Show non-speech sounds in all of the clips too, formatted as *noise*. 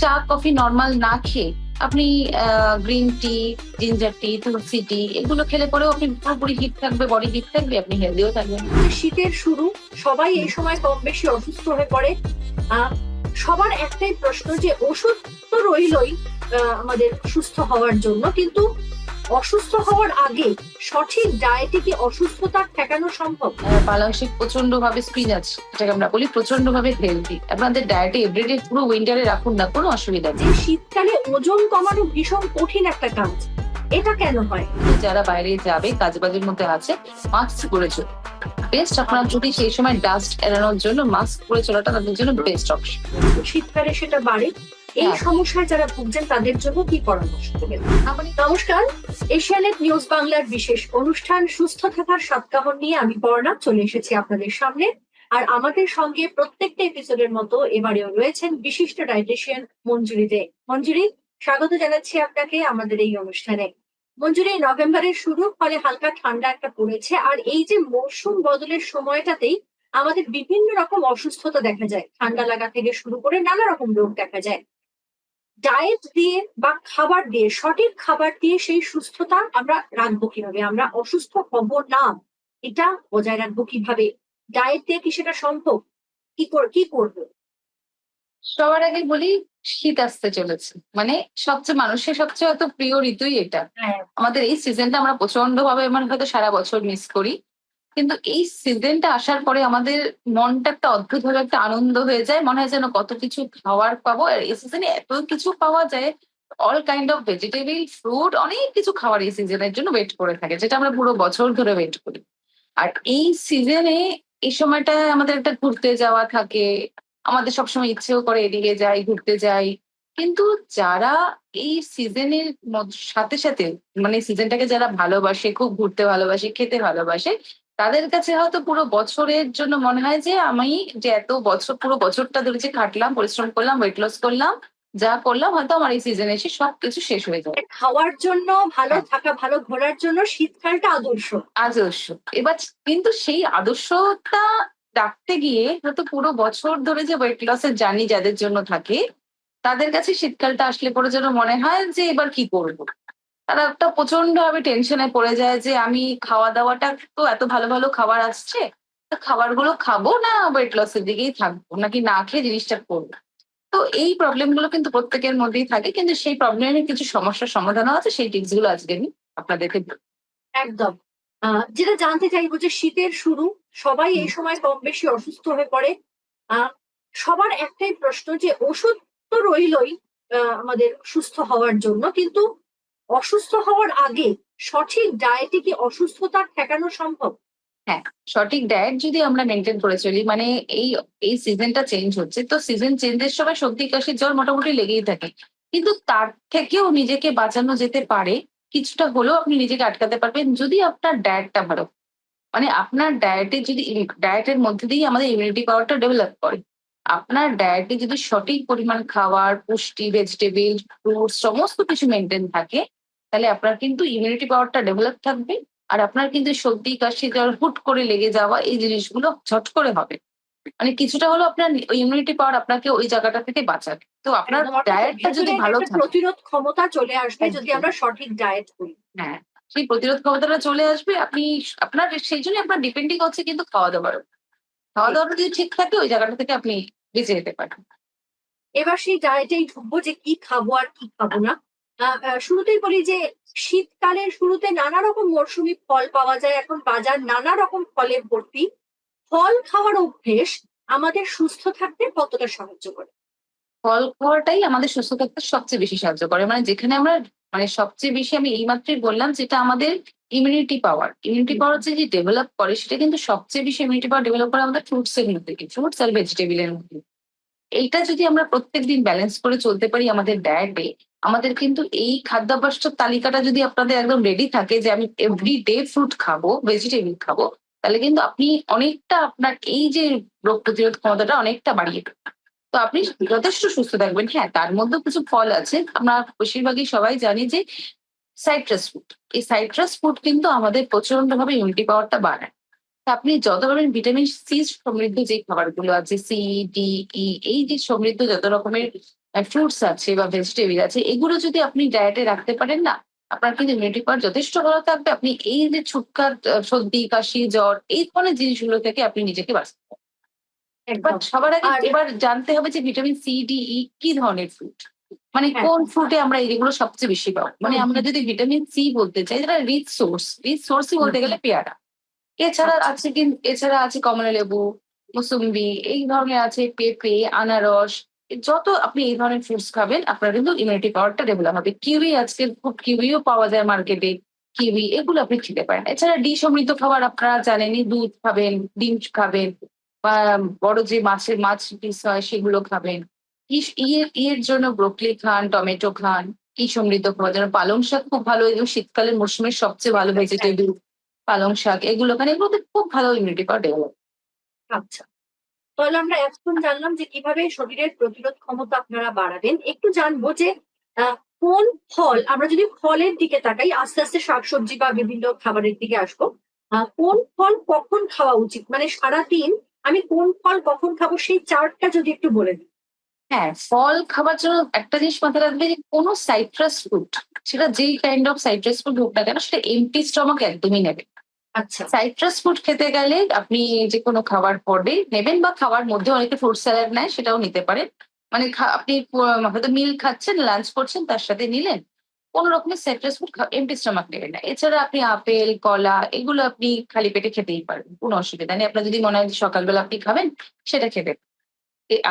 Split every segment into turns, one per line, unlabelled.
চা, coffee normal না খেয়ে আপনি গ্রিন টি জিঞ্জার টি তুলসি টি এগুলো খেলে পরেও আপনি পুরোপুরি হিট থাকবে বডি হিট থাকবে, আপনি হেলদিও থাকবেন।
শীতের শুরু, সবাই এই সময় কম বেশি অসুস্থ হয়ে পড়ে। সবার একটাই প্রশ্ন যে ওষুধ তো রইলই আমাদের সুস্থ হওয়ার জন্য। কিন্তু অসুস্থ হওয়ার আগে সঠিক ডায়েটে কি অসুস্থতা ঠেকানো সম্ভব?
আহ, পালং শাক প্রচণ্ড ভাবে স্পিনাচ যেটাকে আমরা বলি প্রচণ্ড ভাবে হেলদি আপনাদের ডায়েটে এভরিডে পুরো উইন্টারে রাখুন না কোনো অসুবিধা নেই।
শীতকালে ওজন কমানো ভীষণ কঠিন একটা কাজ এটা কেন হয়?
যারা বাইরে যাবে কাজ বাজের মধ্যে আছে মাস্ক পরে চলুন। বেস্ট আপনার যদি সেই সময় ডাস্ট এড়ানোর জন্য মাস্ক পরে চলাটা তাদের জন্য বেস্ট অপশন
শীতকালে সেটা বাড়ে এই
হ্যাঁ।
সমস্যায় যারা ভুগছেন তাদের জন্য কি পরামর্শ দেবেন? নমস্কার। এশিয়ানেট নিউজ বাংলার বিশেষ অনুষ্ঠান সুস্থ থাকার সপ্তাহ নিয়ে আমি পর্ণা চলে এসেছি আপনাদের সামনে। আর আমাদের সঙ্গে প্রত্যেকটা এপিসোডের মতো এবারেও রয়েছেন বিশিষ্ট ডায়েটিশিয়ান মঞ্জুরি দে। মঞ্জুরি স্বাগত জানাচ্ছি আপনাকে আমাদের এই অনুষ্ঠানে। মঞ্জুরি নভেম্বরের শুরু ফলে হালকা ঠান্ডা একটা পড়েছে আর এই যে মৌসুম বদলের সময়টাতেই আমাদের বিভিন্ন রকম অসুস্থতা দেখা যায়। ঠান্ডা লাগা থেকে শুরু করে নানা রকম রোগ দেখা যায়। ডায়েট দিয়ে বা খাবার দিয়ে সঠিক খাবার দিয়ে সেই সুস্থতা আমরা রাখব কীভাবে? আমরা অসুস্থ হব না। এটা বজায় রাখব কীভাবে? ডায়েট দিয়ে কি সেটা সম্ভব? কি কর কি করব?
সবার আগে বলি শীত আসতে চলেছে। মানে সবচেয়ে মানুষের সবচেয়ে হয়তো প্রিয় ঋতুই এটা। আমাদের এই সিজনটা আমরা প্রচণ্ড ভাবে মানে হয়তো সারা বছর মিস করি। কিন্তু এই সিজনটা আসার পরে আমাদের মনটা একটা অদ্ভুত ভাবে একটা আনন্দ হয়ে যায়। মনে হয় যেন কত কিছু খাওয়ার পাবো। আর এই সিজনে এত কিছু পাওয়া যায় all kind of vegetable fruit অনেক কিছু খাওয়ার এই সিজনের জন্য ওয়েট করে থাকে, যেটা আমরা পুরো বছর ধরে ওয়েট করি। আর এই সিজনে এই সময়টা আমাদের একটা ঘুরতে যাওয়া থাকে। আমাদের সবসময় ইচ্ছেও করে এদিকে যাই, ঘুরতে যাই। কিন্তু যারা এই সিজনের সাথে সাথে মানে সিজনটাকে যারা ভালোবাসে, খুব ঘুরতে ভালোবাসে, খেতে ভালোবাসে তাদের কাছে হয়তো পুরো বছরের জন্য মনে হয় যে আমি যে এত বছর পুরো বছরটা ধরে যে খাটলাম পরিশ্রম করলাম ওয়েট লস করলাম যা করলাম হয়তো আমার এই সিজনে এসে সবকিছু শেষ হয়ে যাবে।
খাওয়ার জন্য ভালো
হ্যাঁ।
থাকা ভালো ঘোরার জন্য শীতকালটা আদর্শ।
আদর্শ। এবার কিন্তু সেই আদর্শটা ডাকতে গিয়ে হয়তো পুরো বছর ধরে যে ওয়েট লসের জার্নি যাদের জন্য থাকে তাদের কাছে শীতকালটা আসলে পরে যেন মনে হয় যে এবার কি করব? তারা একটা প্রচণ্ড ভাবে টেনশনে পড়ে যায় যে আমি খাওয়া দাওয়াটা তো এত ভালো ভালো খাবার আসছে তা খাবারগুলো খাব না ওয়েট লসের দিকেই থাকব? নাকি না খেয়ে জিনিসটা করব? তো এই প্রবলেমগুলো কিন্তু প্রত্যেকের মধ্যেই থাকে কিন্তু সেই প্রবলেমের কিছু সমস্যার সমাধানও আছে সেই টিপসগুলো আজকে আমি আপনাদেরকে
একদম। আহ, যেটা জানতে চাইব যে শীতের শুরু সবাই এই সময় কম বেশি অসুস্থ হয়ে পড়ে। আহ, সবার একটাই প্রশ্ন যে ওষুধ তো রইলই আমাদের সুস্থ হওয়ার জন্য কিন্তু অসুস্থ হওয়ার আগে সঠিক ডায়েটে কি অসুস্থতা ঠেকানো সম্ভব?
হ্যাঁ সঠিক ডায়েট যদি আমরা মেনটেন করে চলি মানে এই এই সিজনটা চেঞ্জ হচ্ছে, তো সিজন চেঞ্জের সময় সর্দি, কাশির জ্বর মোটামুটি লেগেই থাকে। কিন্তু তার থেকেও নিজেকে বাঁচানো যেতে পারে, কিছুটা হলেও আপনি নিজেকে আটকাতে পারবেন যদি আপনার ডায়েটটা ভালো। মানে আপনার ডায়েটে যদি ডায়েটের মধ্যে দিয়ে আমাদের ইমিউনিটি পাওয়ারটা ডেভেলপ করে। আপনার ডায়েটে যদি সঠিক পরিমাণ খাবার পুষ্টি ভেজিটেবল ফ্রুটস সমস্ত কিছু মেনটেন থাকে তাহলে আপনার কিন্তু ইমিউনিটি পাওয়ারটা ডেভেলপ থাকবে। আর আপনার কিন্তু সর্দি কাশি জ্বর হুট করে লেগে যাওয়া এই জিনিসগুলো ঝট করে হবে। মানে কিছুটা হলো আপনার ইমিউনিটি পাওয়ার আপনাকে ওই জায়গাটা থেকে বাঁচাবে। তো আপনার ডায়েটটা যদি ভালো থাকে
প্রতিরোধ ক্ষমতা চলে আসবে যদি আমরা সঠিক ডায়েট করি।
হ্যাঁ সেই প্রতিরোধ ক্ষমতাটা চলে আসবে আপনি আপনার সেই জন্য আপনার ডিপেন্ডিং হচ্ছে কিন্তু খাওয়া দাওয়ার খাওয়া দাওয়াটা যদি ঠিক থাকে ওই জায়গাটা থেকে আপনি বেঁচে যেতে পারেন।
এবার সেই ডায়েটেই ঢুকবো যে কি খাব আর কি খাব না। শুরুতেই বলি যে শীতকালের শুরুতে নানা রকম মরশুমি ফল পাওয়া যায়। এখন বাজার নানা রকম ফলে ভর্তি। ফল খাওয়ার অভ্যেস আমাদের সুস্থ থাকতে কতটা সাহায্য করে?
ফল খাওয়াটাই আমাদের সুস্থ থাকতে সবচেয়ে বেশি সাহায্য করে। মানে যেখানে আমরা মানে সবচেয়ে বেশি আমি এইমাত্রই বললাম যেটা আমাদের ইমিউনিটি পাওয়ার ইমিউনিটি পাওয়ার যে ডেভেলপ করে, সেটা কিন্তু সবচেয়ে বেশি ইমিউনিটি পাওয়ার ডেভেলপ করে আমাদের ফ্রুটস এর মধ্যে ফ্রুটস আর ভেজিটেবলের মধ্যে। এইটা যদি আমরা প্রত্যেকদিন ব্যালেন্স করে চলতে পারি আমাদের ডায়েটে আমাদের কিন্তু এই খাদ্যাভ্যাসটার তালিকাটা যদি আপনাদের একদম রেডি থাকে যে আমি এভরি ডে ফ্রুট খাব ভেজিটেবল খাব, তাহলে কিন্তু আপনি অনেকটা আপনার এই যে রোগ প্রতিরোধ ক্ষমতাটা অনেকটা বাড়িয়ে দেবেন তো আপনি যথেষ্ট সুস্থ থাকবেন। হ্যাঁ তার মধ্যেও কিছু ফল আছে। আমরা বেশিরভাগই সবাই জানি যে সাইট্রাস ফুড এই সাইট্রাস ফুড কিন্তু আমাদের প্রচণ্ড ভাবে ইমিউনিটি পাওয়ারটা বাড়ায়। আপনি যত রকমের ভিটামিন সি সমৃদ্ধ যে খাবারগুলো আছে সি ডি ই এই যে সমৃদ্ধ যত রকমের ফ্রুটস আছে বা ভেজিটেবল আছে এগুলো যদি আপনি ডায়েটে রাখতে পারেন না আপনার কিন্তু ইমিউনিটি পাওয়ার যথেষ্ট ভালো থাকবে। আপনি এই যে ছুটকার সর্দি কাশি জ্বর এই ধরনের জিনিসগুলো থেকে আপনি নিজেকে বাঁচতে পারেন
একদম
But সবার আগে এবার জানতে হবে যে ভিটামিন সি ডি ই কি ধরনের ফ্রুট মানে
হ্যাঁ।
কোন ফ্রুটে আমরা এইগুলো সবচেয়ে বেশি পাবো? মানে আমরা যদি ভিটামিন সি বলতে চাই যেটা রিচ সোর্স রিচ সোর্সই বলতে গেলে পেয়ারা। এছাড়া। আছে কিন্তু, এছাড়া আছে কমলা লেবু, মুসুম্বি, এই ধরনের আছে পেঁপে, আনারস যত আপনি এই ধরনের ফ্রুটস খাবেন, আপনার কিন্তু ইমিউনিটি পাওয়ারটা ডেভেলপ হবে। কিউই আজকে খুব কিউইও পাওয়া যায় মার্কেটে কিউই এগুলো আপনি খেতে পারেন। এছাড়া ডি সমৃদ্ধ খাবার আপনারা জানেনই, দুধ খাবেন, ডিম খাবেন, বা বড় যে মাছের, মাছ পিস হয় সেগুলো খাবেন। ইয়ের ইয়ের জন্য ব্রোকলি খান, টমেটো খান কি সমৃদ্ধ খাবার জন্য পালং শাক খুব ভালো, এবং শীতকালের মরশুমের সবচেয়ে ভালো ভেজিটেবল পালং শাক, এগুলো খান এগুলোতে খুব ভালো ইমিউনিটি পাওয়ার ডেভেলপ
আচ্ছা। তাহলে আমরা এখন জানলাম যে কীভাবে শরীরের প্রতিরোধ ক্ষমতা আপনারা বাড়াবেন। একটু জানব যে কোন ফল, আমরা যদি ফলের দিকে তাকাই, আস্তে আস্তে শাকসবজি বা বিভিন্ন খাবারের দিকে আসব কোন ফল কখন খাওয়া উচিত? মানে সারাদিন আমি কোন ফল কখন খাব, সেই চার্টটা যদি একটু বলে দিন।
হ্যাঁ ফল খাবার জন্য একটা জিনিস মাথায় রাখবে যে কোনো সাইট্রাস ফ্রুট সেটা যেই কাইন্ড অফ সাইট্রাস ফ্রুট হোক না কেন সেটা এমটি স্টমাক একদমই নেবে।
আচ্ছা।
সাইট্রাস ফুড খেতে গেলে আপনি যে কোনো খাবার পরে নেবেন বা খাবার মধ্যে অনেকে ফ্রুট স্যালাড নেয় সেটাও নিতে পারেন। মানে আপনি হয়তো মিল খাচ্ছেন লাঞ্চ করছেন তার সাথে নিলেন কোন রকমের সাইট্রাস ফুড এমটি স্টমাক নেবেন না। এছাড়া আপনি আপেল কলা এগুলো আপনি খালি পেটে খেতেই পারেন কোনো অসুবিধা নেই। আপনার যদি মনে হয় যে সকালবেলা আপনি খাবেন সেটা খেতে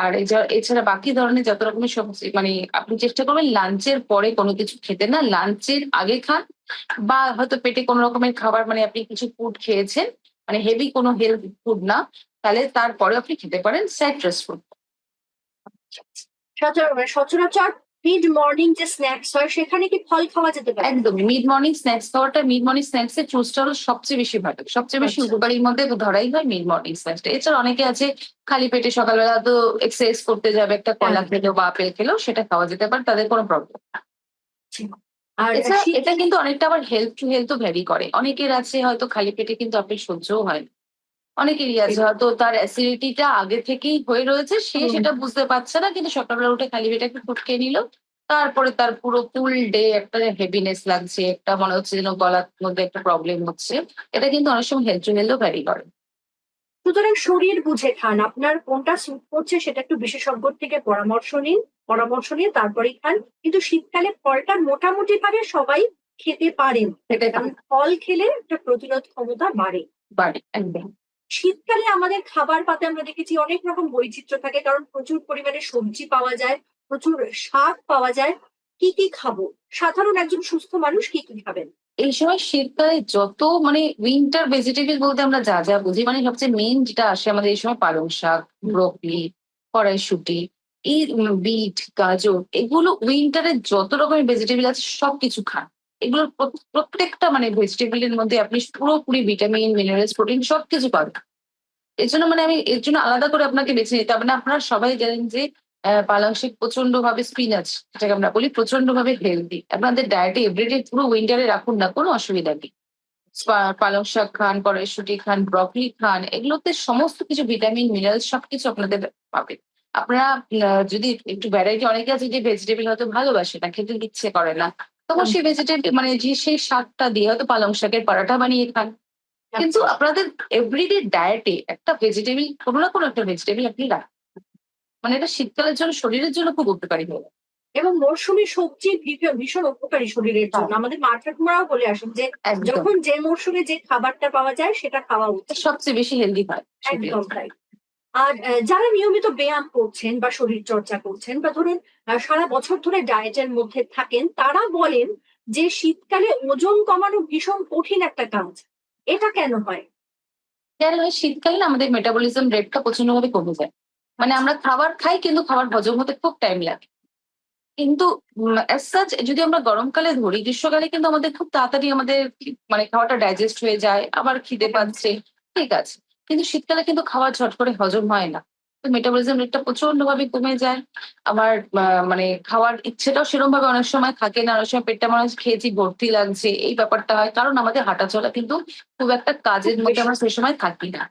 আর এছা- এছাড়া বাকি ধরনের যত রকমের সবজি মানে আপনি চেষ্টা করবেন লাঞ্চের পরে কোনো কিছু খেতে না, লাঞ্চের আগে খান বা হয়তো পেটে কোনো রকমের খাবার মানে আপনি কিছু ফুড খেয়েছেন মানে হেভি কোনো হেলথ ফুড না, তাহলে তারপরে আপনি খেতে পারেন সাইট্রাস ফুড
সচরাচর মিড মর্নিং যে স্ন্যাক্স হয় সেখানে কি ফল খাওয়া যেতে পারে
একদম মিড মর্নিং স্ন্যাক্স খাওয়াটা মিড মর্নিং স্ন্যাক্স এর ফ্রুটসটা হলো সবচেয়ে বেশি ভালো সবচেয়ে বেশি
আচ্ছা।
উপকারীর মধ্যে ধরাই হয় মিড মর্নিং স্ন্যাক্সটা এছাড়া অনেকে আছে খালি পেটে সকালবেলা তো এক্সারসাইজ করতে যাবে একটা কলা। খেলো বা আপেল খেলো সেটা খাওয়া যেতে পারে তাদের কোনো প্রবলেম
আর
এছাড়া এটা কিন্তু অনেকটা আবার হেলথ টু হেলথও ভ্যারি করে অনেকের আছে হয়তো খালি পেটে কিন্তু আপেল সহ্যও হয় না। অনেকেরই আছে। হয়তো তার অ্যাসিডিটিটা আগে থেকেই হয়ে রয়েছে সে সেটা বুঝতে পারছে না কিন্তু সকালবেলা উঠে খালি পেটে একটু ফুট খেয়ে নিল। তারপরে তার পুরো ফুল ডে একটা হেভিনেস লাগছে একটা মনে হচ্ছে যেন গলার মধ্যে একটা প্রবলেম হচ্ছে। এটা কিন্তু অনেক সময় হেলথ হেলথও ভ্যারি করে।
সুতরাং শরীর বুঝে খান আপনার কোনটা স্যুট করছে সেটা একটু বিশেষজ্ঞর থেকে পরামর্শ নিন পরামর্শ নিয়ে তারপরেই খান। কিন্তু শীতকালে ফলটা মোটামুটি ভাবে সবাই খেতে পারেন। ফল খেলে একটা প্রতিরোধ ক্ষমতা বাড়ে।
বাড়ে একদম।
শীতকালে আমাদের খাবার পাতে আমরা দেখেছি অনেক রকম বৈচিত্র্য থাকে, কারণ প্রচুর পরিমাণে সবজি পাওয়া যায়, প্রচুর শাক পাওয়া যায়। কি কি খাব? সাধারণ একজন সুস্থ মানুষ কি কি খাবেন?
এই সময় শীতকালে যত মানে উইন্টার ভেজিটেবল বলতে আমরা যা যা বুঝি মানে সবচেয়ে মেইন যেটা আসে আমাদের এই সময় পালং শাক ব্রকলি কড়াইশুটি, এই বিট গাজর, এগুলো উইন্টারে যত রকমের ভেজিটেবল আছে সবকিছু খান। এগুলোর প্রত্যেকটা মানে ভেজিটেবলের মধ্যে আপনি পুরোপুরি ভিটামিন মিনারেলস প্রোটিন সবকিছু পাবেন। এর জন্য মানে আমি, এর জন্য আলাদা করে আপনাকে বেছে নিতে হবে। না আপনারা সবাই জানেন যে পালং শাক প্রচণ্ড ভাবে স্পিনাচ যেটাকে আমরা বলি প্রচণ্ড ভাবে হেলদি আপনাদের ডায়েটে এভরিডে পুরো উইন্টারে রাখুন না, কোনো অসুবিধা নেই। পালং শাক খান, কড়াইশুটি খান ব্রকলি খান, এগুলোতে সমস্ত কিছু ভিটামিন মিনারেল সবকিছু আপনাদের পাবেন। আপনারা যদি একটু ভ্যারাইটি অনেকে আছে যে ভেজিটেবল হয়তো ভালোবাসে না, খেতে ইচ্ছে করে না তখন সেই ভেজিটেবল মানে যে সেই শাকটা দিয়ে হয়তো পালং শাকের পরাঠা বানিয়ে খান। কিন্তু আপনাদের এভরিডে ডায়েটে একটা ভেজিটেবল কোনো না কোনো একটা ভেজিটেবল আপনি রাখেন মানে এটা শীতকালের জন্য শরীরের জন্য খুব উপকারী হবে।
এবং মরশুমি সবজি ভীষণ- ভীষণ উপকারী শরীরের জন্য। আমাদের মা ঠাকুমারাও বলে আসেন যে যখন যে মরশুমে যে খাবারটা পাওয়া যায় সেটা খাওয়া উচিত।
সবচেয়ে বেশি হেলদি হয়
একদম তাই। আর যারা নিয়মিত ব্যায়াম করছেন বা শরীর চর্চা করছেন বা ধরুন সারা বছর ধরে ডায়েটের মধ্যে থাকেন, তারা বলেন যে শীতকালে ওজন কমানো ভীষণ কঠিন একটা কাজ। এটা কেন হয়?
কেন শীতকালে আমাদের মেটাবলিজম রেটটা প্রচণ্ড ভাবে কমে যায়। মানে আমরা খাবার খাই কিন্তু খাবার হজম হতে খুব টাইম লাগে। কিন্তু যদি আমরা গরমকালে ধরি, গ্রীষ্মকালে কিন্তু আমাদের খুব তাড়াতাড়ি আমাদের মানে খাওয়াটা ডাইজেস্ট হয়ে যায়, আবার খিদে পাচ্ছে, ঠিক আছে। কিন্তু শীতকালে কিন্তু খাওয়া ঝট করে হজম হয় না। তো মেটাবলিজম রেটটা প্রচণ্ড ভাবে কমে যায়। আমার মানে খাওয়ার ইচ্ছেটাও সেরকম ভাবে অনেক সময় থাকে না। অনেক সময় পেটটা মনে হয় খেয়েছি ভর্তি লাগছে। এই ব্যাপারটা হয়। কারণ আমাদের হাঁটা চলা কিন্তু খুব একটা কাজের মধ্যে আমরা সে সময় থাকি না।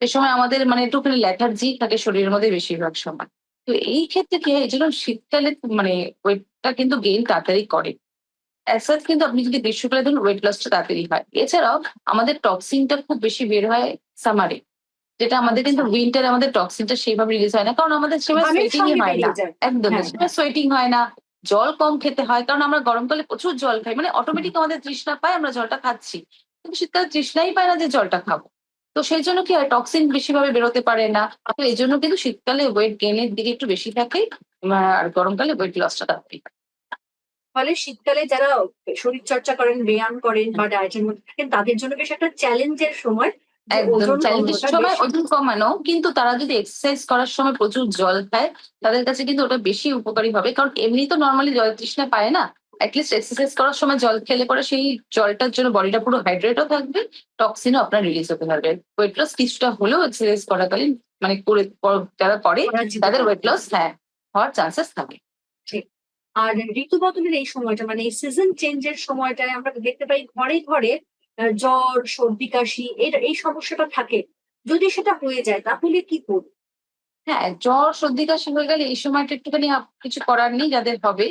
সে সময় আমাদের মানে একটুখানি ল্যাথার্জি থাকে শরীরের মধ্যে বেশিরভাগ সময়। তো এই ক্ষেত্রে কি হয় এই জন্য শীতকালে মানে ওয়েটটা কিন্তু গেইন তাড়াতাড়ি করে। অ্যাসাজ কিন্তু আপনি যদি গ্রীষ্মকালে ধরুন ওয়েট লসটা তাড়াতাড়ি হয়। এছাড়াও আমাদের টক্সিনটা খুব বেশি বের হয় সামারে যেটা আমাদের কিন্তু। উইন্টারে আমাদের টক্সিনটা সেইভাবে রিলিজ হয় না কারণ আমাদের সেভাবে সোয়েটিং হয় না। একদম
হ্যাঁ,
সোয়েটিং হয় না জল কম খেতে হয় কারণ আমরা গরমকালে প্রচুর জল খাই মানে অটোমেটিক আমাদের তৃষ্ণা পায় আমরা জলটা খাচ্ছি। কিন্তু শীতকালে তৃষ্ণাই পায় না যে জলটা খাব। তো সেই জন্য কি হয় টক্সিন বেশিভাবে বেরোতে পারে না। তো এই জন্য কিন্তু শীতকালে ওয়েট গেইনের দিকে একটু বেশি থাকে আর গরমকালে ওয়েট লসটা তাড়াতাড়ি হয়।
ফলে শীতকালে যারা শরীর চর্চা করেন ব্যায়াম করেন বা ডায়েটের মধ্যে থাকেন তাদের জন্য বেশ একটা চ্যালেঞ্জের সময়
একদম চ্যালেঞ্জের সময় ওজন কমানো কিন্তু তারা যদি এক্সারসাইজ করার সময় প্রচুর জল খায় তাদের কাছে কিন্তু ওটা বেশি উপকারী হবে। কারণ এমনি তো নর্মালি জল তৃষ্ণা পায় না। অ্যাটলিস্ট এক্সারসাইজ করার সময় জল খেলে পরে সেই জলটার জন্য বডিটা পুরো হাইড্রেটও থাকবে টক্সিনও আপনার রিলিজ হতে পারবে ওয়েট লস কিছুটা হলেও এক্সারসাইজ করাকালীন মানে করে যারা করে তাদের ওয়েট লস হ্যাঁ হওয়ার চান্সেস থাকে।
আর ঋতু বদলের এই সময়টা মানে এই সিজন চেঞ্জের সময়টায় আমরা দেখতে পাই ঘরে ঘরে জ্বর, সর্দি, কাশি এই সমস্যাটা থাকে। যদি সেটা হয়ে যায়, তাহলে কি করব?
হ্যাঁ জ্বর, সর্দি, কাশি হয়ে গেলে এই সময়টা একটুখানি কিছু করার নেই যাদের হবে।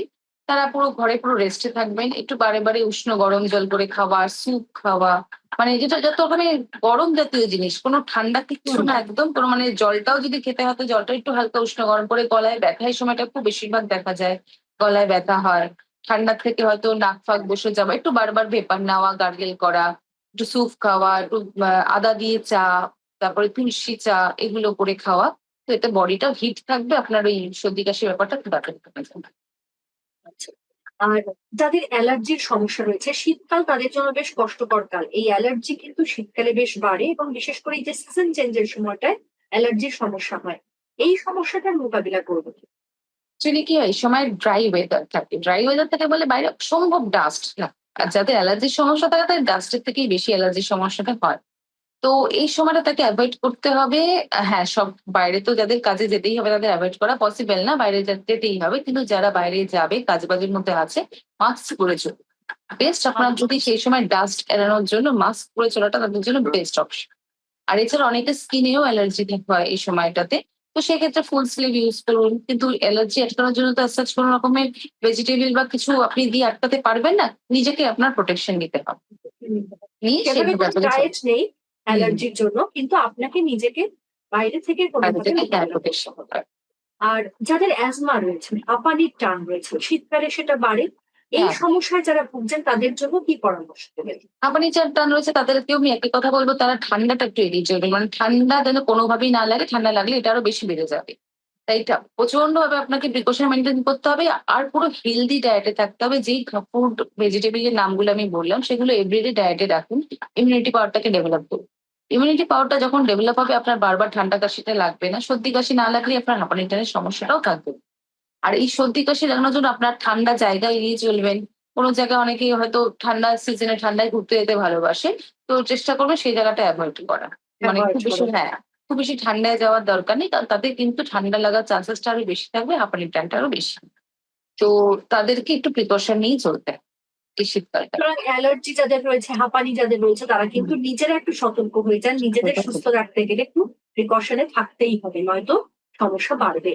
তারা পুরো ঘরে পুরো রেস্টে থাকবেন, একটু বারে বারে উষ্ণ গরম জল করে খাওয়া স্যুপ খাওয়া মানে যেটা, যত মানে গরম জাতীয় জিনিস, কোনো ঠান্ডা কিছু না একদম, কোনো মানে জলটাও যদি খেতে হয়, তো জলটা একটু হালকা উষ্ণ গরম করে গলায় ব্যথা এই সময়টা খুব বেশিরভাগ দেখা যায়। গলায় ব্যথা হয়। ঠান্ডা থেকে হয়তো নাক ফাক বসে যাওয়া, একটু বারবার ভেপার নেওয়া, গার্গেল করা, একটু স্যুপ খাওয়া, একটু আদা দিয়ে চা, তারপরে তুলসী চা, এগুলো করে খাওয়া। তো এতে বডিটা হিট থাকবে, আপনার ওই সর্দি কাশি ব্যাপারটা খুব তাড়াতাড়ি যাবে।
আর যাদের অ্যালার্জির সমস্যা রয়েছে, শীতকাল তাদের জন্য বেশ কষ্টকর কাল। এই অ্যালার্জি কিন্তু শীতকালে বেশ বাড়ে এবং বিশেষ করে এই যে সিজন চেঞ্জের সময়টায় অ্যালার্জির সমস্যা হয়। এই সমস্যাটার মোকাবিলা করব কি?
অ্যাকচুয়ালি কি হয়? এই সময় ড্রাই ওয়েদার থাকে। ড্রাই ওয়েদার থাকে বলে বাইরে সম্ভব ডাস্ট না। আর যাদের অ্যালার্জির সমস্যা থাকে তাদের ডাস্টের থেকেই বেশি অ্যালার্জির সমস্যাটা হয়। তো এই সময়টা তাকে অ্যাভয়েড করতে হবে। হ্যাঁ সব বাইরে তো যাদের কাজে যেতেই হবে তাদের অ্যাভয়েড করা পসিবল না। বাইরে যেতেই হবে কিন্তু যারা বাইরে যাবে কাজ বাজের মধ্যে আছে মাস্ক পরে চলুন। বেস্ট আপনার যদি সেই সময় ডাস্ট এড়ানোর জন্য মাস্ক পরে চলাটা তাদের জন্য বেস্ট অপশন আর এছাড়া অনেকের স্কিনেও অ্যালার্জি হয় এই সময়টাতে। তো সেক্ষেত্রে ফুল স্লিভ ইউজ করুন। কিন্তু অ্যালার্জি আটকানোর জন্য তো সাচ কোনো রকমের ভেজিটেবল বা কিছু আপনি দিয়ে আটকাতে পারবেন না নিজেকে আপনার প্রোটেকশন নিতে হবে।
ডায়েট নেই অ্যালার্জির জন্য কিন্তু আপনাকে নিজেকে বাইরে থেকে। আর যাদের অ্যাজমা রয়েছে আপানির টান রয়েছে শীতকালে সেটা বাড়ে এই
হ্যাঁ।
সমস্যায় যারা ভুগছেন তাদের জন্য কি পরামর্শ দেবেন?
হাঁপানি চার টান রয়েছে তাদেরকেও আমি একই কথা বলব তারা ঠান্ডাটা একটু এড়িয়ে চলবে মানে ঠান্ডা যেন কোনোভাবেই না লাগে ঠান্ডা লাগলে এটা আরও বেশি বেড়ে যাবে। তাই প্রচণ্ড ভাবে আপনাকে প্রিকশন মেনটেন করতে হবে আর পুরো হেলদি ডায়েটে থাকতে হবে। যেই ফুড ভেজিটেবলের নামগুলো আমি বললাম সেগুলো এভরিডে ডায়েটে রাখুন। ইমিউনিটি পাওয়ারটাকে ডেভেলপ করুন। ইমিউনিটি পাওয়ারটা যখন ডেভেলপ হবে আপনার বারবার ঠান্ডা কাশিটা লাগবে না। সর্দি কাশি না লাগলে আপনার হাঁপানি টানের সমস্যাটাও থাকবে। আর এই সর্দি কাশি লাগানোর জন্য আপনার ঠান্ডা জায়গা এড়িয়ে চলবেন। কোনো জায়গায় অনেকেই হয়তো ঠান্ডা সিজনে ঠান্ডায় ঘুরতে যেতে ভালোবাসে। তো চেষ্টা করবে সেই জায়গাটা অ্যাভয়েড করা। মানে খুব বেশি হ্যাঁ খুব বেশি ঠান্ডায় যাওয়ার দরকার নেই। কারণ তাদের কিন্তু ঠান্ডা লাগার চান্সেসটা আরও বেশি থাকবে হাঁপানির টানটা আরও বেশি। তো তাদেরকে একটু প্রিকশন নিয়ে চলতে এই শীতকালটা।
অ্যালার্জি যাদের রয়েছে হাঁপানি যাদের রয়েছে তারা কিন্তু নিজেরা একটু সতর্ক হয়ে যান। নিজেদের সুস্থ রাখতে গেলে একটু প্রিকশনে থাকতেই হবে নয়তো সমস্যা বাড়বে।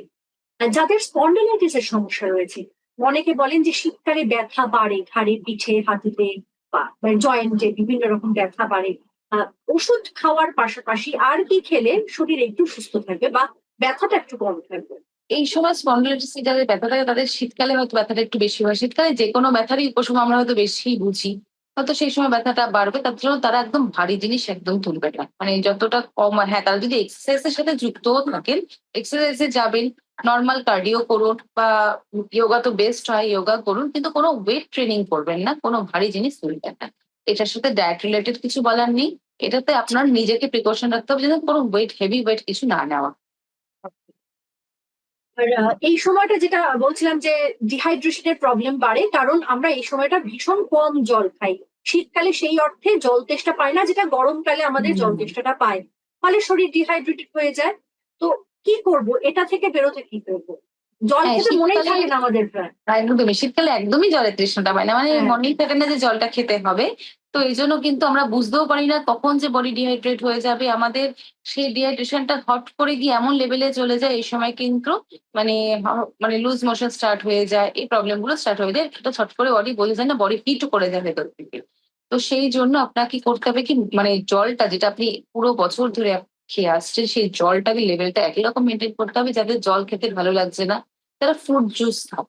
যাদের স্পন্ডিলাইটিস এর সমস্যা রয়েছে, অনেকে বলেন যে শীতকালে ব্যথা বাড়ে ঘাড়ে পিঠে হাতিতে বা জয়েন্টে বিভিন্ন রকম ব্যথা বাড়ে। ওষুধ খাওয়ার পাশাপাশি আর কি খেলে শরীর একটু সুস্থ থাকবে বা ব্যথাটা একটু কম থাকবে?
এই সময় স্পন্ডিলাইটিস যাদের ব্যথা থাকে, তাদের শীতকালে হয়তো ব্যথাটা একটু বেশি হয়। শীতকালে যে কোনো ব্যথারই উপশম আমরা হয়তো বেশি বুঝি। হয়তো সেই সময় ব্যথাটা বাড়বে, তার জন্য তারা একদম ভারী জিনিস একদম তুলবে না। মানে যতটা কম হ্যাঁ তারা যদি এক্সারসাইজের সাথে যুক্তও থাকেন এক্সারসাইজে যাবেন নর্মাল কার্ডিও করুন বা যোগা তো বেস্ট হয় যোগা করুন কিন্তু কোনো ওয়েট ট্রেনিং করবেন না কোনো ভারী জিনিস তুলবেন না। এটার সাথে ডায়েট রিলেটেড কিছু বলার নেই। এটাতে আপনার নিজেকে প্রিকশন রাখতে হবে যেন কোনো ওয়েট হেভি ওয়েট কিছু না নেওয়া।
এই সময়টা যেটা বলছিলাম যে ডিহাইড্রেশনের প্রবলেম বাড়ে কারণ আমরা এই সময়টা ভীষণ কম জল খাই। শীতকালে সেই অর্থে জল তেষ্টা পায় না যেটা গরমকালে আমাদের। জল তেষ্টাটা পায়। ফলে শরীর ডিহাইড্রেটেড হয়ে যায়। তো কি করব? এটা থেকে বেরোতে কি করব? জল
হ্যাঁ,
খেতে মনেই
শীতকালে-
থাকে না আমাদের প্রায়।
একদমই শীতকালে একদমই জলের তৃষ্ণাটা পায় না। মানে। মনেই থাকে না যে জলটা খেতে হবে তো এই জন্য কিন্তু আমরা বুঝতেও পারি না কখন যে বডি ডিহাইড্রেট হয়ে যাবে। আমাদের সেই ডিহাইড্রেশনটা হট করে গিয়ে এমন লেভেলে চলে যায় এই সময় কিন্তু মানে মানে লুজ মোশন স্টার্ট হয়ে যায় এই প্রবলেমগুলো স্টার্ট হয়ে যায়। এটা ছট করে বডি বলে যায় না বডি হিট করে যায় ভেতর থেকে। তো সেই জন্য আপনাকে কি করতে হবে কি মানে জলটা যেটা আপনি পুরো বছর ধরে খেয়ে আসছে সেই জলটাকে লেভেলটা একই রকম মেনটেন করতে হবে যাদের জল খেতে ভালো লাগছে না। তারা ফ্রুট জুস খাব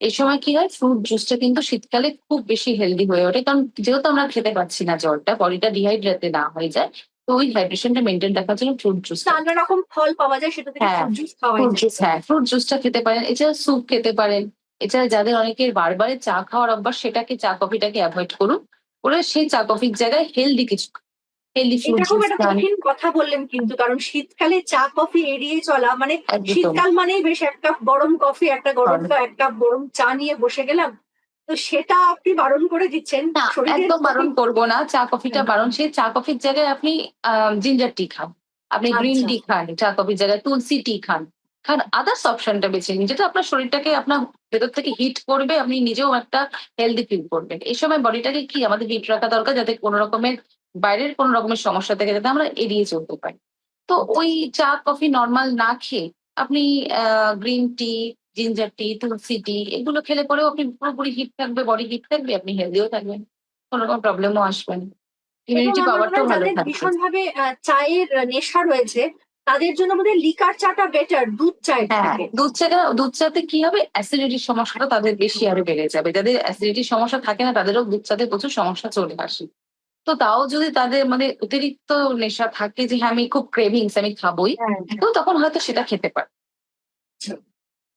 এই সময় কি হয়? ফ্রুট জুসটা কিন্তু শীতকালে খুব বেশি হেলদি হয়ে ওঠে কারণ যেহেতু আমরা খেতে পাচ্ছি না জলটা বডিটা ডিহাইড্রেটে না হয়ে যায় তো ওই হাইড্রেশনটা মেনটেন রাখার জন্য ফ্রুট জুস
নানা রকম ফল পাওয়া যায় সেটা থেকে
হ্যাঁ,
জুস খাওয়া
ফ্রুট
যায়।
জুস হ্যাঁ ফ্রুট জুসটা খেতে পারেন এছাড়া স্যুপ খেতে পারেন এছাড়া যাদের অনেকের বারবারে চা খাওয়ার অভ্যাস সেটাকে চা কফিটাকে অ্যাভয়েড করুন। করে সেই চা কফির জায়গায় হেলদি কিছু
এটা খুব একটা কঠিন কথা বললেন কিন্তু কারণ শীতকালে চা কফি এড়িয়ে চলা মানে শীতকাল মানেই বেশ এক কাপ গরম কফি একটা গরম। এক কাপ গরম চা নিয়ে বসে গেলাম। তো সেটা আপনি বারণ করে দিচ্ছেন
না একদম বারণ করব না চা কফিটা। বারণ। সেই চা কফির জায়গায় আপনি জিঞ্জার টি খান। আপনি গ্রিন
আচ্ছা।
টি খান চা কফির জায়গায় তুলসি টি খান। খান আদার্স অপশনটা বেছে নিন যেটা আপনার শরীরটাকে আপনার ভেতর থেকে হিট করবে আপনি নিজেও একটা হেলদি ফিল করবেন। এই সময় বডিটাকে কি আমাদের হিট রাখা দরকার যাতে কোনো রকমের বাইরের কোনো রকমের সমস্যা থেকে যাতে আমরা এড়িয়ে চলতে পারি। তো ওই চা কফি নর্মাল না খেয়ে আপনি গ্রিন টি জিঞ্জার টি তুলসি টি এগুলো খেলে পরেও আপনি পুরোপুরি হিট থাকবে বডি হিট থাকবে আপনি হেলদিও থাকবেন কোনো রকম প্রবলেমও আসবে না। ইমিউনিটি পাওয়ারটাও ভালো থাকবে।
ভীষণ ভাবে চায়ের নেশা রয়েছে তাদের জন্য বোধহয় লিকার চাটা বেটার দুধ চায়ের
হ্যাঁ দুধ চাটা দুধ চাতে কি হবে? অ্যাসিডিটির সমস্যাটা তাদের বেশি আরও বেড়ে যাবে। যাদের অ্যাসিডিটির সমস্যা থাকে না তাদেরও দুধ চাতে প্রচুর সমস্যা চলে আসে। তো তাও যদি তাদের মানে অতিরিক্ত নেশা থাকে যে হ্যাঁ আমি খুব ক্রেভিংস আমি খাবোই
হ্যাঁ,
তো তখন হয়তো সেটা খেতে পারে।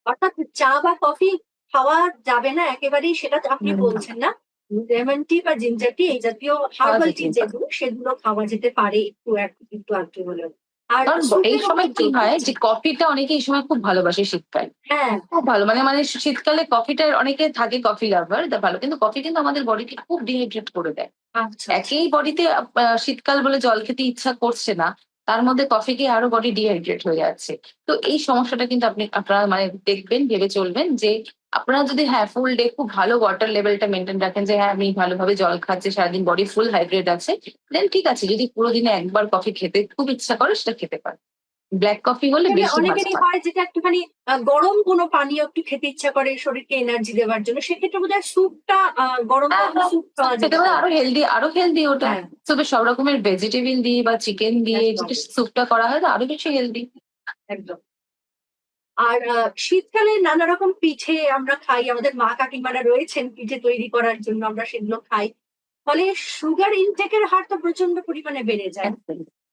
অর্থাৎ চা বা কফি খাওয়া যাবে না একেবারেই সেটা আপনি বলছেন না। লেমন টি বা জিঞ্জার টি এই জাতীয় হার্বাল টি যেগুলো সেগুলো খাওয়া যেতে পারে একটু একটু একটু আধটু হলেও। আর
কারণ
স্যুপের
এই সময় কি হয় যে কফিটা অনেকে এই সময় খুব ভালোবাসে শীতকাল।
হ্যাঁ।
খুব ভালো মানে মানে শীতকালে কফিটা অনেকে থাকে কফি লাভার ভালো। কিন্তু কফি কিন্তু আমাদের বডিকে খুব ডিহাইড্রেট করে দেয়।
আচ্ছা।
একই বডিতে শীতকাল বলে জল খেতে ইচ্ছা করছে না তার মধ্যে কফি খেয়ে আরও বডি ডিহাইড্রেট হয়ে যাচ্ছে। তো এই সমস্যাটা কিন্তু আপনি আপনারা মানে দেখবেন ভেবে চলবেন যে আপনারা যদি হ্যাঁ ফুল ডে খুব ভালো ওয়াটার লেভেলটা মেনটেন রাখেন যে হ্যাঁ আমি ভালোভাবে জল খাচ্ছি সারাদিন বডি ফুল হাইড্রেট আছে দেন ঠিক আছে যদি পুরো দিনে একবার কফি খেতে খুব ইচ্ছা করে সেটা খেতে পারে ব্ল্যাক কফি হলে ভালো
অনেকেরই
হয়।
যেটা একটুখানি গরম কোনো পানীয় একটু খেতে ইচ্ছা করে শরীরকে এনার্জি দেওয়ার জন্য সেক্ষেত্রে বোধ হয় স্যুপটা গরম গরম স্যুপ
সেটা। আরও হেলদি আরও হেলদি ওটা
হ্যাঁ,
তবে সব রকমের ভেজিটেবল দিয়ে বা চিকেন দিয়ে। যদি স্যুপটা করা হয় তো আরও বেশি হেলদি
একদম আর শীতকালে নানা রকম পিঠে আমরা খাই। আমাদের মা কাকিমারা রয়েছেন পিঠে তৈরি করার জন্য আমরা সেগুলো খাই। ফলে সুগার ইনটেকের হার তো প্রচণ্ড পরিমাণে বেড়ে যায়।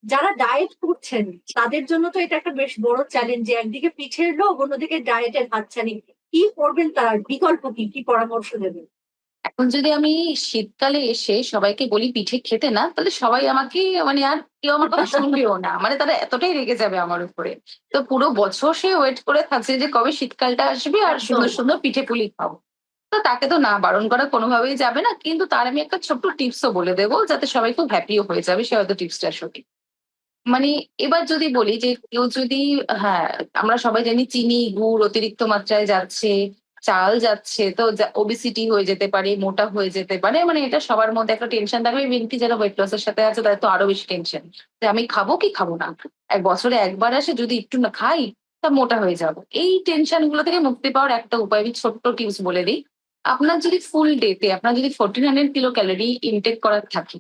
যারা ডায়েট করছেন তাদের জন্য তো এটা একটা বেশ বড় চ্যালেঞ্জ যে একদিকে পিঠের লোক অন্যদিকে ডায়েটের হাতছানি। কি করবেন তার বিকল্প কি? কি পরামর্শ দেবেন?
এখন যদি আমি শীতকালে এসে সবাইকে বলি পিঠে খেতে না তাহলে সবাই আমাকে মানে আর কেউ আমার কথা শুনবেও না। মানে তারা এতটাই রেগে যাবে আমার উপরে। তো পুরো বছর সে ওয়েট করে থাকছে যে কবে শীতকালটা আসবে আর সুন্দর সুন্দর পিঠে পুলি খাব। তো তাকে তো না বারণ করা কোনোভাবেই যাবে না। কিন্তু তার আমি একটা ছোট্ট টিপসও বলে দেবো যাতে সবাই খুব হ্যাপিও হয়ে যাবে সে হয়তো টিপসটা সঠিক মানে এবার যদি বলি যে কেউ যদি হ্যাঁ আমরা সবাই জানি চিনি গুড় অতিরিক্ত মাত্রায় যাচ্ছে। চাল যাচ্ছে, তো ওবিসিটি হয়ে যেতে পারে, মোটা হয়ে যেতে পারে মানে এটা সবার মধ্যে একটা টেনশন থাকবে বিএনপি যারা ওয়েট লস এর সাথে আছে তাদের তো আরও বেশি টেনশন যে আমি খাব কি খাব না। এক বছরে একবার আসে যদি একটু না খাই, তা মোটা হয়ে যাব। এই টেনশনগুলো থেকে মুক্তি পাওয়ার একটা উপায় আমি ছোট্ট টিপস বলে দিই। আপনার যদি ফুল ডেতে আপনার যদি fourteen hundred kilo calorie intake করার থাকে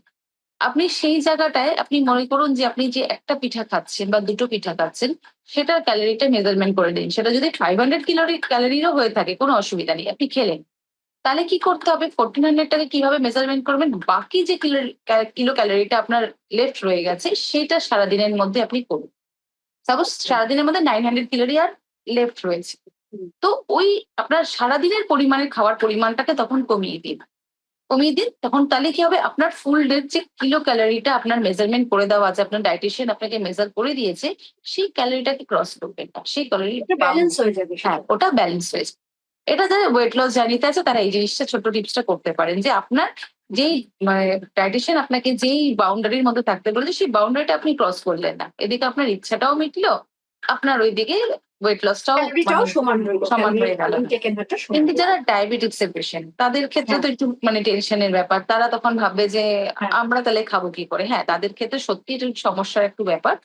আপনি সেই জায়গাটায় আপনি মনে করুন যে আপনি যে একটা পিঠা খাচ্ছেন বা দুটো পিঠা খাচ্ছেন সেটার ক্যালোরিটা মেজারমেন্ট করে দিন। সেটা যদি ফাইভ হান্ড্রেড ক্যালোরি ক্যালোরিরও হয়ে থাকে কোনো অসুবিধা নেই আপনি খেলেন। তাহলে কি করতে হবে? ফোরটিন হান্ড্রেডটাকে কীভাবে মেজারমেন্ট করবেন? বাকি যে কিলো কিলো ক্যালোরিটা আপনার লেফট রয়ে গেছে সেটা সারাদিনের মধ্যে আপনি করুন। সাপোজ সারাদিনের মধ্যে নাইন হান্ড্রেড ক্যালোরি আর লেফট রয়েছে। তো ওই আপনার সারাদিনের পরিমাণের খাওয়ার পরিমাণটাকে তখন কমিয়ে দিন। কমিয়ে দিন তখন তাহলে কি হবে? আপনার ফুল ডের যে কিলো ক্যালোরিটা আপনার মেজারমেন্ট করে দেওয়া আছে আপনার ডাইটিশিয়ান আপনাকে মেজার করে দিয়েছে সেই ক্যালোরিটাকে ক্রস করবেন না। সেই ক্যালোরি
ব্যালেন্স হয়ে যাবে
হ্যাঁ ওটা ব্যালেন্স হয়েছে এটা যারা ওয়েট লস জার্নিতে আছে তারা এই জিনিসটা ছোট টিপসটা করতে পারেন যে আপনার যেই মানে ডাইটিশিয়ান আপনাকে যেই বাউন্ডারির মধ্যে থাকতে বলেছে সেই বাউন্ডারিটা আপনি ক্রস করলেন না। এদিকে আপনার ইচ্ছাটাও মিটলো আপনার ওইদিকে ওয়েট লসটাও
ক্যালোরিটাও সমান
সমান হয়ে গেল।
ইনটেক এনার্জিটা সমান
কিন্তু যারা ডায়াবেটিক্স এর পেশেন্ট তাদের ক্ষেত্রে তো একটু মানে টেনশনের ব্যাপার। তারা তখন ভাববে যে
হ্যাঁ।
আমরা তাহলে খাব কি করে? হ্যাঁ তাদের ক্ষেত্রে সত্যি একটু সমস্যার একটু ব্যাপার।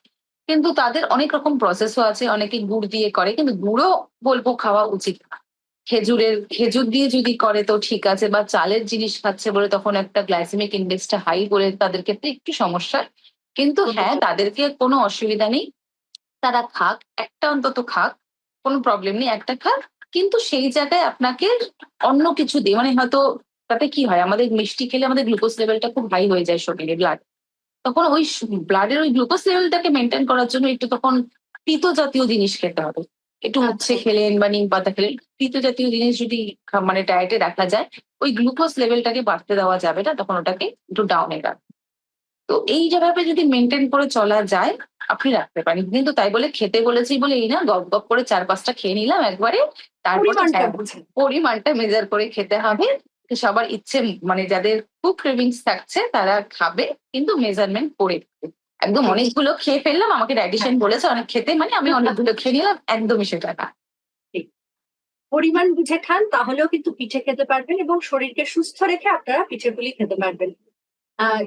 কিন্তু তাদের অনেক রকম প্রসেসও আছে অনেকে গুড় দিয়ে করে কিন্তু গুড়ও বলব খাওয়া উচিত না। খেজুরের খেজুর দিয়ে যদি করে তো ঠিক আছে বা চালের জিনিস খাচ্ছে বলে তখন একটা গ্লাইসেমিক ইন্ডেক্সটা হাই বলে তাদের ক্ষেত্রে একটু সমস্যা। কিন্তু হ্যাঁ তাদেরকে কোনো অসুবিধা নেই। তারা খাক একটা অন্তত খাক কোনো প্রবলেম নেই একটা খাক কিন্তু সেই জায়গায় আপনাকে অন্য কিছু দিয়ে মানে হয়তো তাতে কি হয় আমাদের মিষ্টি খেলে আমাদের গ্লুকোজ লেভেলটা খুব হাই হয়ে যায় শরীরে ব্লাড তখন ওই ব্লাডের ওই গ্লুকোজ লেভেলটাকে মেনটেন করার জন্য একটু তখন তিতো জাতীয় জিনিস খেতে হবে। একটু
আচ্ছা।
উচ্ছে খেলেন বা নিম পাতা খেলেন তিতো জাতীয় জিনিস যদি মানে ডায়েটে রাখা যায় ওই গ্লুকোজ লেভেলটাকে বাড়তে দেওয়া যাবে না তখন ওটাকে একটু ডাউনে রাখ তো এই যেভাবে যদি মেনটেন করে চলা যায় আপনি রাখতে পারেন। কিন্তু তাই বলে খেতে বলেছি বলে এই না গপ গপ করে চার পাঁচটা খেয়ে নিলাম একবারে। তারপর
পরিমাণটা
হ্যাঁ, মেজার করে খেতে হবে। সবার ইচ্ছে মানে যাদের খুব ক্রেভিংস থাকছে তারা খাবে কিন্তু মেজারমেন্ট করে একদম অনেকগুলো খেয়ে ফেললাম আমাকে ডাইটিশিয়ান বলেছে অনেক খেতে মানে আমি *laughs* অনেকগুলো খেয়ে নিলাম একদমই সেটা না।
পরিমাণ বুঝে খান তাহলেও কিন্তু পিঠে খেতে পারবেন এবং শরীরকে সুস্থ রেখে আপনারা পিঠেগুলি খেতে পারবেন।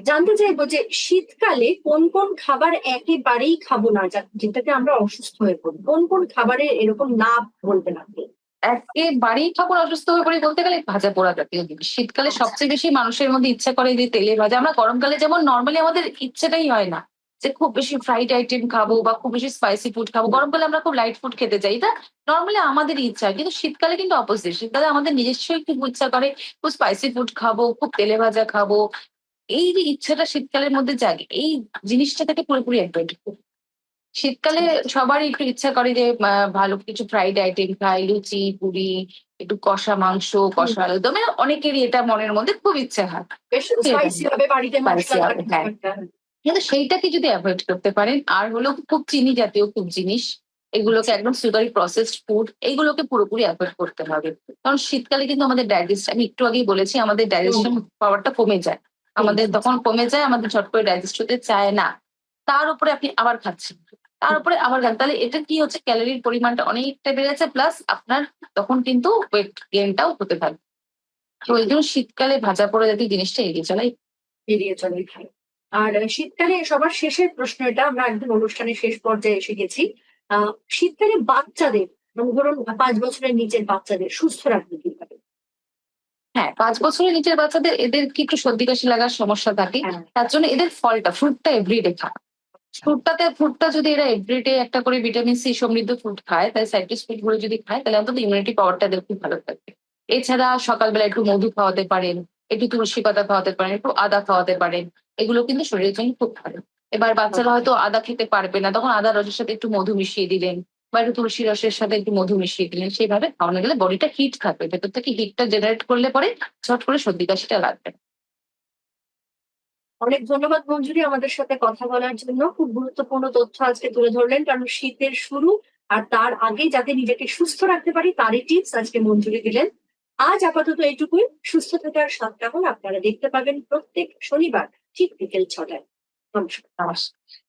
জানতে চাইব যে শীতকালে কোন কোন খাবার একেবারেই খাব না যেটাতে আমরা অসুস্থ হয়ে পড়ি। কোন কোন খাবারের এরকম না বলবেন আপনি?
একেবারেই ঠাকুর অসুস্থ হয়ে পড়ে বলতে গেলে ভাজা পোড়া জাতীয় জিনিস। শীতকালে সবচেয়ে বেশি মানুষের মধ্যে ইচ্ছা করে যে তেলে ভাজা। আমরা গরমকালে যেমন নর্মালি আমাদের ইচ্ছেটাই হয় না যে খুব বেশি ফ্রাইড আইটেম খাব বা খুব বেশি স্পাইসি ফুড খাব। গরমকালে আমরা খুব লাইট ফুড খেতে চাই। এটা নর্মালি আমাদের ইচ্ছা। কিন্তু শীতকালে কিন্তু অপোজিট শীতকালে আমাদের নিজস্বই খুব ইচ্ছা করে খুব স্পাইসি ফুড খাব খুব তেলে ভাজা খাব এই যে ইচ্ছাটা শীতকালের মধ্যে জাগে এই জিনিসটা থেকে পুরোপুরি অ্যাভয়েড শীতকালে সবারই একটু ইচ্ছা করে যে ভালো কিছু ফ্রাইড আইটেম খাই লুচি পুরি একটু কষা মাংস কষা আলুদম মানে অনেকেরই এটা মনের মধ্যে খুব ইচ্ছে হয়। হ্যাঁ। কিন্তু সেইটাকে যদি অ্যাভয়েড করতে পারেন আর হলো খুব চিনি জাতীয় খুব জিনিস এগুলোকে একদম সুগারি প্রসেসড ফুড এইগুলোকে পুরোপুরি অ্যাভয়েড করতে হবে। কারণ শীতকালে কিন্তু আমাদের ডাইজেস্ট আমি একটু আগেই বলেছি আমাদের ডাইজেশন পাওয়ারটা কমে যায়। আমাদের তখন কমে যায়, আমাদের ঝট করে ডাইজেস্ট হতে চায় না। তার উপরে আপনি আবার খাচ্ছেন। তার উপরে আবার খান। তাহলে এটা কি হচ্ছে? ক্যালোরির পরিমাণটা অনেকটা বেড়েছে প্লাস আপনার তখন কিন্তু ওয়েট গেনটাও হতে থাকবে তো জন্য শীতকালে ভাজা পোড়া জাতীয় জিনিসটা এড়িয়ে চলাই।
এড়িয়ে চলে খাই আর শীতকালে সবার শেষের প্রশ্ন এটা, আমরা একদম অনুষ্ঠানের শেষ পর্যায়ে এসে গেছি। শীতকালে বাচ্চাদের, ধরুন পাঁচ বছরের নিচের বাচ্চাদের সুস্থ রাখতে কীভাবে?
হ্যাঁ পাঁচ বছরের নিচের বাচ্চাদের এদের কি একটু সর্দি কাশি লাগার সমস্যা থাকে
হ্যাঁ।
তার জন্য এদের ফলটা ফ্রুটটা এভরিডে খায়। ফ্রুটটাতে ফ্রুটটা যদি এরা এভরিডে একটা করে ভিটামিন সি সমৃদ্ধ ফ্রুট খায় তাহলে সাইট্রিস ফ্রুটগুলো যদি খায় তাহলে অন্তত ইমিউনিটি পাওয়ারটা এদের খুব ভালো থাকবে। এছাড়া সকালবেলা একটু মধু খাওয়াতে পারেন একটু তুলসী পাতা খাওয়াতে পারেন একটু আদা খাওয়াতে পারেন এগুলো কিন্তু শরীরের জন্য খুব ভালো। এবার বাচ্চারা হয়তো আদা খেতে পারবে না তখন আদা রসের সাথে একটু মধু মিশিয়ে দিলেন বা একটু তুলসী রসের সাথে একটু মধু মিশিয়ে দিলেন সেইভাবে খাওয়ানো গেলে বডিটা হিট থাকবে ভেতর থেকে হিটটা জেনারেট করলে পরে ঝট করে সর্দি কাশিটা লাগবে।
অনেক ধন্যবাদ মঞ্জুরি আমাদের সাথে কথা বলার জন্য। খুব গুরুত্বপূর্ণ তথ্য আজকে তুলে ধরলেন কারণ শীতের শুরু আর তার আগে যাতে নিজেকে সুস্থ রাখতে পারি তারই টিপস আজকে মঞ্জুরি দিলেন। আজ আপাতত এইটুকুই। সুস্থ থাকার সাতটা আপনারা দেখতে পাবেন প্রত্যেক শনিবার ঠিক বিকেল ছটায়। নমস্কার।
নমস্কার।